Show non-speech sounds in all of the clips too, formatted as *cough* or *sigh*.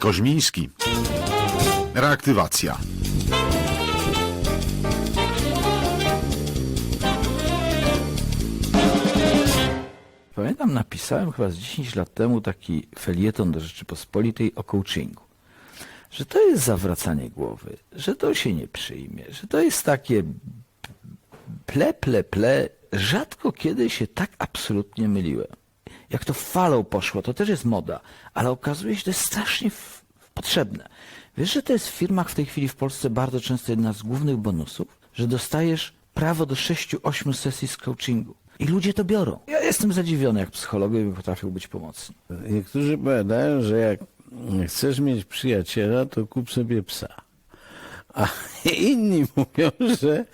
Koźmiński. Reaktywacja. Pamiętam, napisałem chyba z 10 lat temu taki felieton do Rzeczypospolitej o coachingu. Że to jest zawracanie głowy, że to się nie przyjmie, że to jest takie ple, ple, ple. Rzadko kiedy się tak absolutnie myliłem. Jak to falą poszło, to też jest moda, ale okazuje się, że to jest strasznie potrzebne. Wiesz, że to jest w firmach w tej chwili w Polsce bardzo często jedna z głównych bonusów, że dostajesz prawo do 6-8 sesji z coachingu. I ludzie to biorą. Ja jestem zadziwiony, jak psychologowie potrafią być pomocni. Niektórzy powiadają, że jak chcesz mieć przyjaciela, to kup sobie psa. A *laughs* inni mówią, że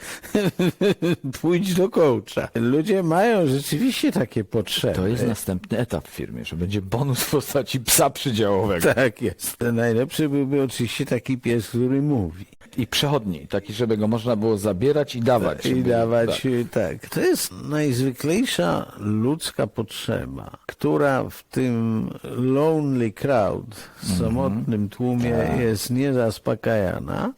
*laughs* pójdź do coacha. Ludzie mają rzeczywiście takie potrzeby. To jest następny etap w firmie, że będzie bonus w postaci psa przydziałowego. Tak jest. Najlepszy byłby oczywiście taki pies, który mówi. I przechodni, taki, żeby go można było zabierać i dawać. I żeby- dawać, tak. tak. To jest najzwyklejsza ludzka potrzeba, która w tym lonely crowd, Mhm. samotnym tłumie Tak. jest niezaspokajana.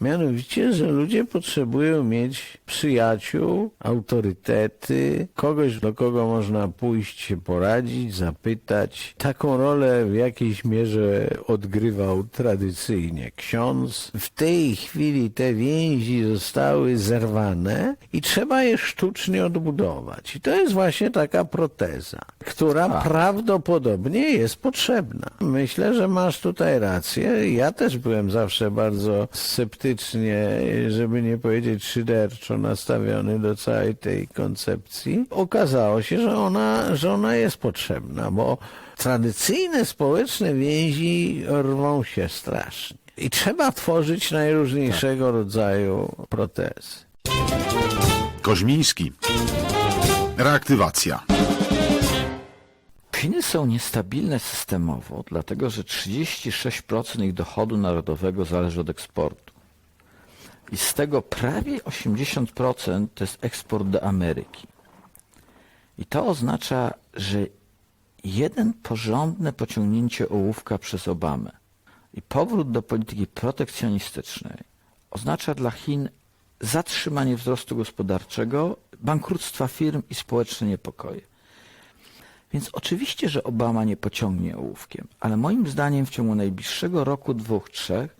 Mianowicie, że ludzie potrzebują mieć przyjaciół, autorytety, kogoś, do kogo można pójść się poradzić, zapytać. Taką rolę w jakiejś mierze odgrywał tradycyjnie ksiądz. W tej chwili te więzi zostały zerwane i trzeba je sztucznie odbudować. I to jest właśnie taka proteza, która prawdopodobnie jest potrzebna. Myślę, że masz tutaj rację. Ja też byłem zawsze bardzo sceptycznie, żeby nie powiedzieć szyderczo nastawiony do całej tej koncepcji. Okazało się, że ona, że ona jest potrzebna, bo tradycyjne społeczne więzi rwą się strasznie. I trzeba tworzyć najróżniejszego rodzaju protezy. Koźmiński. Reaktywacja. Chiny są niestabilne systemowo, dlatego że 36% ich dochodu narodowego zależy od eksportu. I z tego prawie 80% to jest eksport do Ameryki. I to oznacza, że jeden porządne pociągnięcie ołówka przez Obamę i powrót do polityki protekcjonistycznej oznacza dla Chin zatrzymanie wzrostu gospodarczego, bankructwa firm i społeczne niepokoje. Więc oczywiście, że Obama nie pociągnie ołówkiem, ale moim zdaniem w ciągu najbliższego roku, dwóch, trzech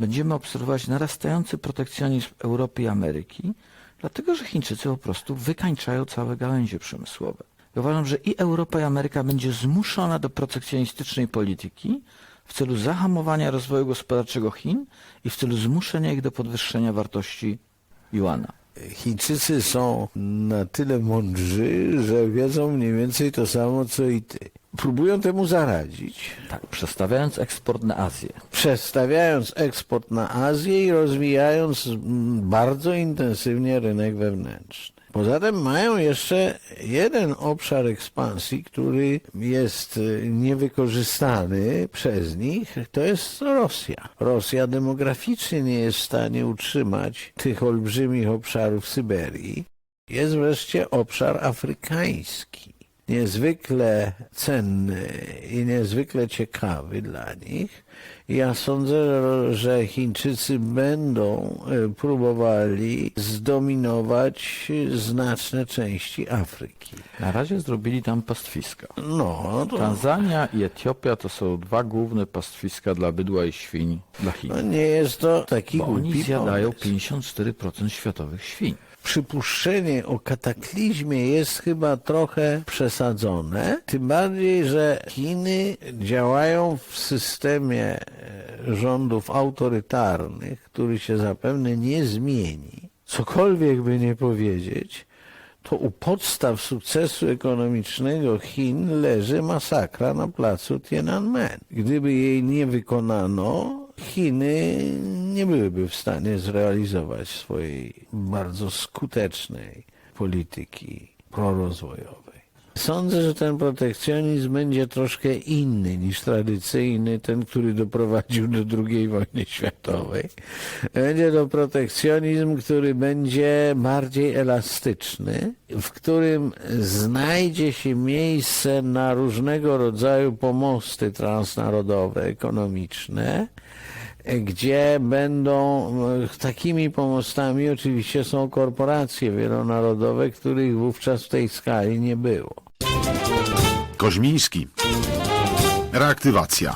będziemy obserwować narastający protekcjonizm Europy i Ameryki, dlatego że Chińczycy po prostu wykańczają całe gałęzie przemysłowe. Ja uważam, że i Europa i Ameryka będzie zmuszona do protekcjonistycznej polityki w celu zahamowania rozwoju gospodarczego Chin i w celu zmuszenia ich do podwyższenia wartości juana. Chińczycy są na tyle mądrzy, że wiedzą mniej więcej to samo, co i ty. Próbują temu zaradzić, Tak, przestawiając eksport na Azję. przestawiając eksport na Azję i rozwijając mm, bardzo intensywnie rynek wewnętrzny. Poza tym mają jeszcze jeden obszar ekspansji, który jest y, niewykorzystany przez nich, to jest Rosja. Rosja demograficznie nie jest w stanie utrzymać tych olbrzymich obszarów Syberii. Jest wreszcie obszar afrykański niezwykle cenny i niezwykle ciekawy dla nich. Ja sądzę, że Chińczycy będą e, próbowali zdominować znaczne części Afryki. Na razie zrobili tam pastwiska. No, to Tanzania i Etiopia to są dwa główne pastwiska dla bydła i świń dla Chin. no nie jest to taki Bo oni głupi zjadają pomysł. 54% światowych świń. Przypuszczenie o kataklizmie jest chyba trochę przesadzone, tym bardziej, że Chiny działają w systemie e, rządów autorytarnych, który się zapewne nie zmieni. Cokolwiek by nie powiedzieć, to u podstaw sukcesu ekonomicznego Chin leży masakra na placu Tiananmen. Gdyby jej nie wykonano, Chiny nie byłyby w stanie zrealizować swojej bardzo skutecznej polityki prorozwojowej. Sądzę, że ten protekcjonizm będzie troszkę inny niż tradycyjny, ten, który doprowadził do II wojny światowej. Będzie to protekcjonizm, który będzie bardziej elastyczny, w którym znajdzie się miejsce na różnego rodzaju pomosty transnarodowe, ekonomiczne, gdzie będą e, takimi pomostami oczywiście są korporacje wielonarodowe, których wówczas w tej skali nie było. Koźmiński. Reaktywacja.